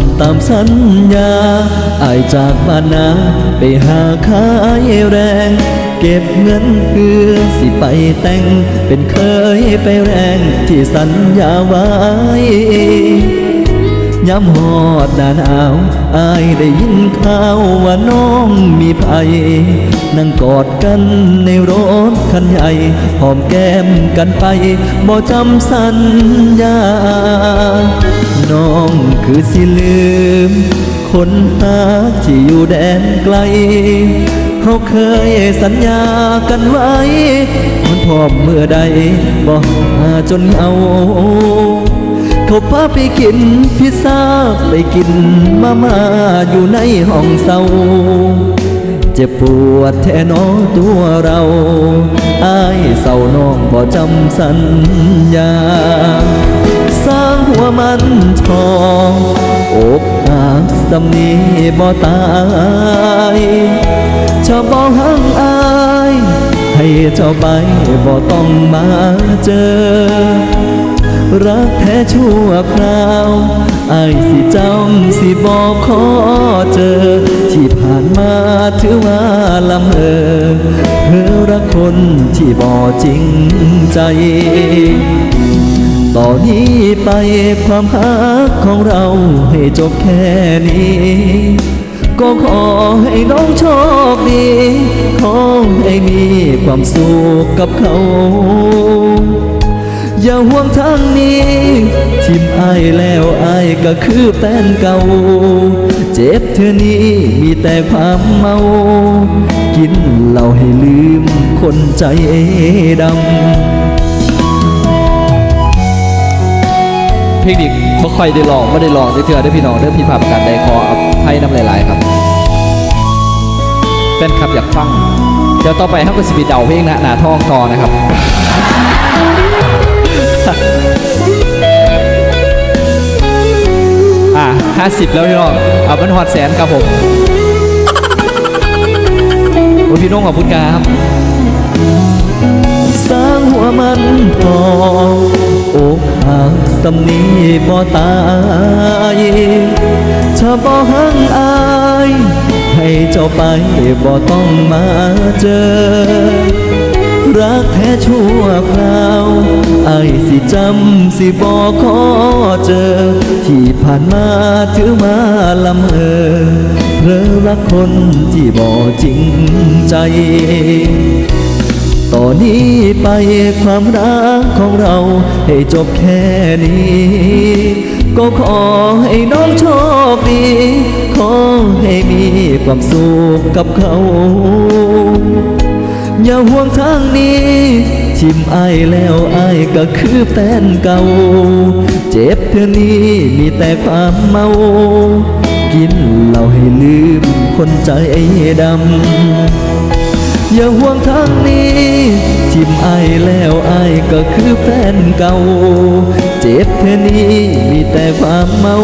ำตามสัญญาอายจากบ้านนาไปหาขายแรง เก็บเงินเพื่อสิไปแต่ง เป็นเคยไปแรงที่สัญญาไว้ ย้ำหอดหนาหนาวอายได้ยินข่าวว่าน้องมีภัยนั่งกอดกันในรถคันใหญ่หอมแก้มกันไปบ่จำสัญญา น้องคือสิลืม คนหาที่อยู่แดนไกลเขาเคยสัญญากันไว้ มันพร้อมเมื่อใดบอกหาจนเอา เขาพาไปกินพิซซ่าไปกินมาม่าอยู่ในห้องเศร้าเจ็บปวดแท้หนอตัวเราอายเศร้าน้องบ่จำสัญญา สร้างหัวมันทองอกหักสำนีบ่ตายชอบบ่หังอาย ให้เจ้าไปบ่ต้องมาเจอ รักแท้ชั่วคราวไอายสิจำสิบอกขอเจอ ที่ผ่านมาถือว่าลำเออเธอรักคนที่บ่จริงใจต่อนนี้ไปความหักของเราให้จบแค่นี้ ก็ขอให้น้องโชคดี ขอให้มีความสุขกับเขา อย่าห่วงทางนี้ทิมอายแล้วอายก็คือแฟนเก่า เจ็บเธอนี้มีแต่ความเมา กินเหล้าให้ลืมคนใจดำเพลงนี้บ่ค่อยได้ลองไม่ได้ลองเถื่อได้พี่น้องเด้พี่ภาพประกันได้ขออภัยน้ำหลายๆครับแฟนคลับอยากฟัง เดี๋ยวต่อไปครับก็สิบเดาเพลงหนาหนาทองต่อนะครับ อะห้าสิบแล้วพี่น้องเอาเป็นหอดแสนครับผมโอ้พี่น้องขอบคุณครับสร้างหัวมันพออกหักสำนีบ่ตายถ้าบ่หังอาย ให้เจ้าไปบ่ต้องมาเจอ รักแท้ชั่วคราวไอ้สิจำสิบอกขอเจอ ที่ผ่านมาถือมาลำเออเพลอรักคนที่บ่จริงใจต่อนนี้ไปความรักของเราให้จบแค่นี้ ก็ขอให้น้องโชคดี ขอให้มีความสุขกับเขา อย่าห่วงทางนี้ทิมไอแล้วไอก็คือแฟนเก่า เจ็บเท่านี้มีแต่ความเมา กินเหล้าให้ลืมคนใจดำ อย่าห่วงทางนี้ทิมไอแล้วไอก็คือแฟนเก่า เจ็บเท่านี้มีแต่ความเมา